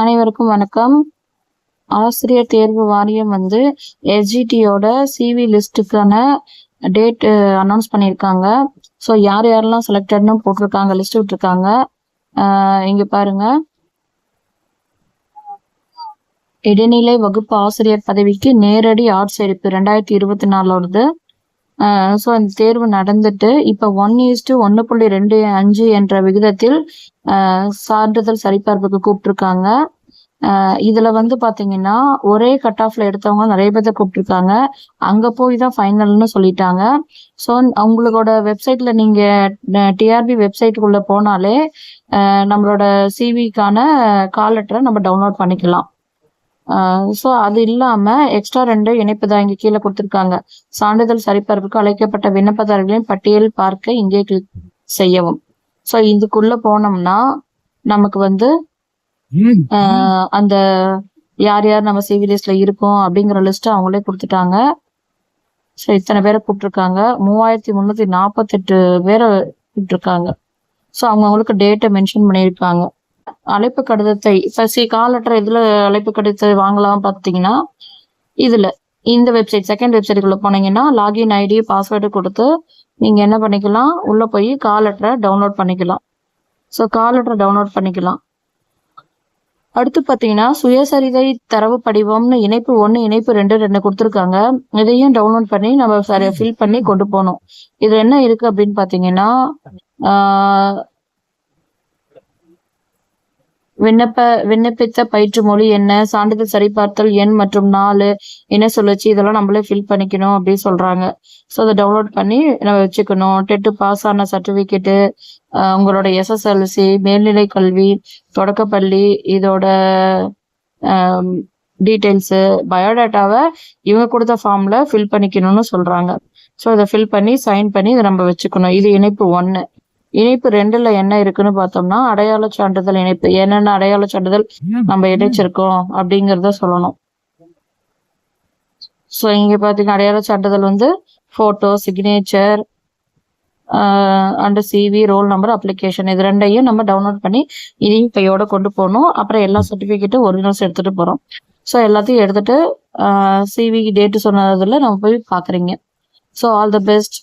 அனைவருக்கும் வணக்கம். ஆசிரியர் தேர்வு வாரியம் வந்து எஸ்ஜிடியோட சிவி லிஸ்ட்டுக்கான டேட் அனௌன்ஸ் பண்ணியிருக்காங்க. ஸோ யார் யாரெல்லாம் செலக்டட்னு போட்டிருக்காங்க லிஸ்ட் விட்டுருக்காங்க இங்கே பாருங்க. இடைநிலை வகுப்பு ஆசிரியர் பதவிக்கு நேரடி ஆட்சேரிப்பு ரெண்டாயிரத்தி இருபத்தி நாலோடது. ஸோ இந்த தேர்வு நடந்துட்டு இப்போ ஒன் ஈஸ்டு ஒன்று புள்ளி ரெண்டு அஞ்சு என்ற விகிதத்தில் சான்றிதழ் சரிபார்ப்புக்கு கூப்பிட்டுருக்காங்க. இதுல வந்து பாத்தீங்கன்னா ஒரே கட் ஆஃப்ல எடுத்தவங்க நிறைய பேர்த்த கூப்பிட்டுருக்காங்க. அங்க போய் தான் ஃபைனல்னு சொல்லிட்டாங்க. ஸோ அவங்களோட வெப்சைட்ல நீங்க டிஆர்பி வெப்சைட்டுக்குள்ள போனாலே நம்மளோட சிவிக்கான கால் லெட்டரை நம்ம டவுன்லோட் பண்ணிக்கலாம். ஸோ அது இல்லாம எக்ஸ்ட்ரா ரெண்டு இணைப்பு தான் இங்க கீழே கொடுத்துருக்காங்க. சான்றிதழ் சரிபார்ப்புக்கு அழைக்கப்பட்ட விண்ணப்பதாரர்களின் பட்டியல் பார்க்க இங்கே கிளிக் செய்யவும். ஸோ இதுக்குள்ள போனோம்னா நமக்கு வந்து அந்த யார் யார் நம்ம சிவி லிஸ்ட்ல இருக்கோம் அப்படிங்கிற லிஸ்ட் அவங்களே கொடுத்துட்டாங்க. ஸோ இத்தனை பேரை கூப்பிட்டுருக்காங்க. மூவாயிரத்தி முந்நூற்றி நாற்பத்தெட்டு பேரை கூப்பிட்டுருக்காங்க ஸோ அவங்கவுங்களுக்கு டேட்டை மென்ஷன் பண்ணியிருக்காங்க. அழைப்பு கடிதத்தை இப்போ சி கால் லெட்டர் இதில் அழைப்பு கடிதத்தை வாங்கலாம் பார்த்தீங்கன்னா இதில் இந்த வெப்சைட் செகண்ட் வெப்சைட்டுக்குள்ள போனீங்கன்னா லாகின் ஐடி பாஸ்வேர்டு கொடுத்து நீங்கள் என்ன பண்ணிக்கலாம்? உள்ளே போய் கால் லெட்டரை டவுன்லோட் பண்ணிக்கலாம். ஸோ கால் லெட்டரை டவுன்லோட் பண்ணிக்கலாம். அடுத்து பார்த்தீங்கன்னா சுயசரிதை தரவு படிவம்னு இணைப்பு ஒன்று இணைப்பு ரெண்டு ரெண்டு கொடுத்துருக்காங்க. இதையும் டவுன்லோட் பண்ணி நம்ம ஃபில் பண்ணி கொண்டு போகணும். இது என்ன இருக்கு அப்படின்னு பார்த்தீங்கன்னா விண்ணப்ப விண்ணப்பித்த பயிற்று மொழி என்ன? சான்றிதழ் சரிபார்த்தல் எண் மற்றும் நாலு என்ன சொல்லுச்சு? இதெல்லாம் நம்மளே ஃபில் பண்ணிக்கணும் அப்படின்னு சொல்றாங்க. ஸோ அதை டவுன்லோட் பண்ணி நம்ம வச்சுக்கணும். டெட்டு பாஸ் ஆன சர்டிஃபிகேட்டு உங்களோட எஸ்எஸ்எல்சி மேல்நிலை கல்வி தொடக்கப்பள்ளி இதோட டீட்டெயில்ஸு பயோடேட்டாவை இவங்க கொடுத்த ஃபார்மில் ஃபில் பண்ணிக்கணும்னு சொல்கிறாங்க ஸோ இதை ஃபில் பண்ணி சைன் பண்ணி இதை நம்ம வச்சுக்கணும். இது இணைப்பு ஒன்று இணைப்பு ரெண்டுல என்ன இருக்குன்னு பார்த்தோம்னா அடையாள சான்றிதழ் இணைப்பு. என்னென்ன அடையாள சான்றிதழ் நம்ம இணைச்சிருக்கோம் அப்படிங்கிறத சொல்லணும். ஸோ இங்கே பார்த்தீங்கன்னா அடையாள சான்றிதழ் வந்து photo signature and CV roll number application இது ரெண்டையும் நம்ம டவுன்லோட் பண்ணி இதையும் கையோட கொண்டு போகணும். அப்புறம் எல்லா சர்டிஃபிகேட்டும் ஒரிஜினல்ஸ் எடுத்துட்டு போகிறோம் ஸோ எல்லாத்தையும் எடுத்துட்டு சிவி டேட்டு சொன்னதில் நம்ம போய் பார்க்குறீங்க ஸோ ஆல் த பெஸ்ட்